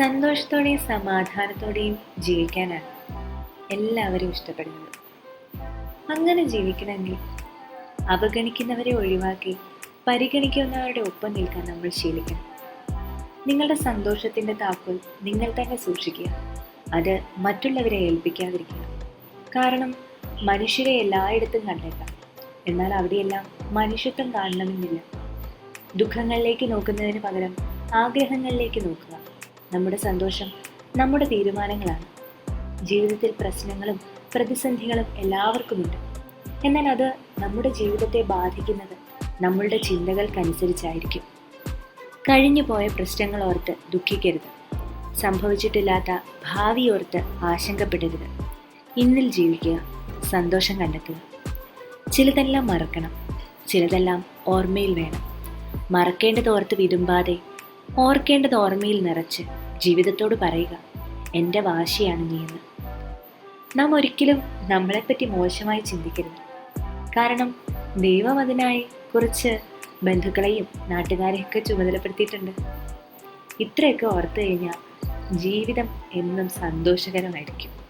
സന്തോഷത്തോടെയും സമാധാനത്തോടെയും ജീവിക്കാനാണ് എല്ലാവരും ഇഷ്ടപ്പെടുന്നത്. അങ്ങനെ ജീവിക്കണമെങ്കിൽ അവഗണിക്കുന്നവരെ ഒഴിവാക്കി പരിഗണിക്കുന്നവരുടെ ഒപ്പം നിൽക്കാൻ നമ്മൾ ശീലിക്കണം. നിങ്ങളുടെ സന്തോഷത്തിന്റെ താക്കോൽ നിങ്ങൾ തന്നെ സൂക്ഷിക്കുക. അത് മറ്റുള്ളവരെ ഏൽപ്പിക്കാതിരിക്കുക. കാരണം മനുഷ്യരെ എല്ലായിടത്തും കണ്ടേക്കാം. എന്നാൽ അവിടെയെല്ലാം മനുഷ്യത്വം കാണണമെന്നില്ല. ദുഃഖങ്ങളിലേക്ക് നോക്കുന്നതിന് പകരം ആഗ്രഹങ്ങളിലേക്ക് നോക്കുക. നമ്മുടെ സന്തോഷം നമ്മുടെ തീരുമാനങ്ങളാണ്. ജീവിതത്തിൽ പ്രശ്നങ്ങളും പ്രതിസന്ധികളും എല്ലാവർക്കുമുണ്ട്. എന്നാൽ അത് നമ്മുടെ ജീവിതത്തെ ബാധിക്കുന്നത് നമ്മളുടെ ചിന്തകൾക്കനുസരിച്ചായിരിക്കും. കഴിഞ്ഞു പോയ പ്രശ്നങ്ങൾ ഓർത്ത് ദുഃഖിക്കരുത്. സംഭവിച്ചിട്ടില്ലാത്ത ഭാവി ഓർത്ത് ആശങ്കപ്പെടരുത്. ഇന്നിൽ ജീവിക്കുക സന്തോഷം കണ്ടെത്തുക. ചിലതെല്ലാം മറക്കണം ചിലതെല്ലാം ഓർമ്മയിൽ വേണം. മറക്കേണ്ടത് ഓർത്ത് വിതുമ്പാതെ ഓർക്കേണ്ടത് ഓർമ്മയിൽ നിറച്ച് ജീവിതത്തോട് പറയുക എന്റെ വാശിയാണ് നീ എന്ന്. നാം ഒരിക്കലും നമ്മളെപ്പറ്റി മോശമായി ചിന്തിക്കരുത്. കാരണം ദൈവം അതിനായി കുറച്ച് ബന്ധുക്കളെയും നാട്ടുകാരെയൊക്കെ ചുമതലപ്പെടുത്തിയിട്ടുണ്ട്. ഇത്രയൊക്കെ ഓർത്തു കഴിഞ്ഞാൽ ജീവിതം എന്നും സന്തോഷകരമായിരിക്കും.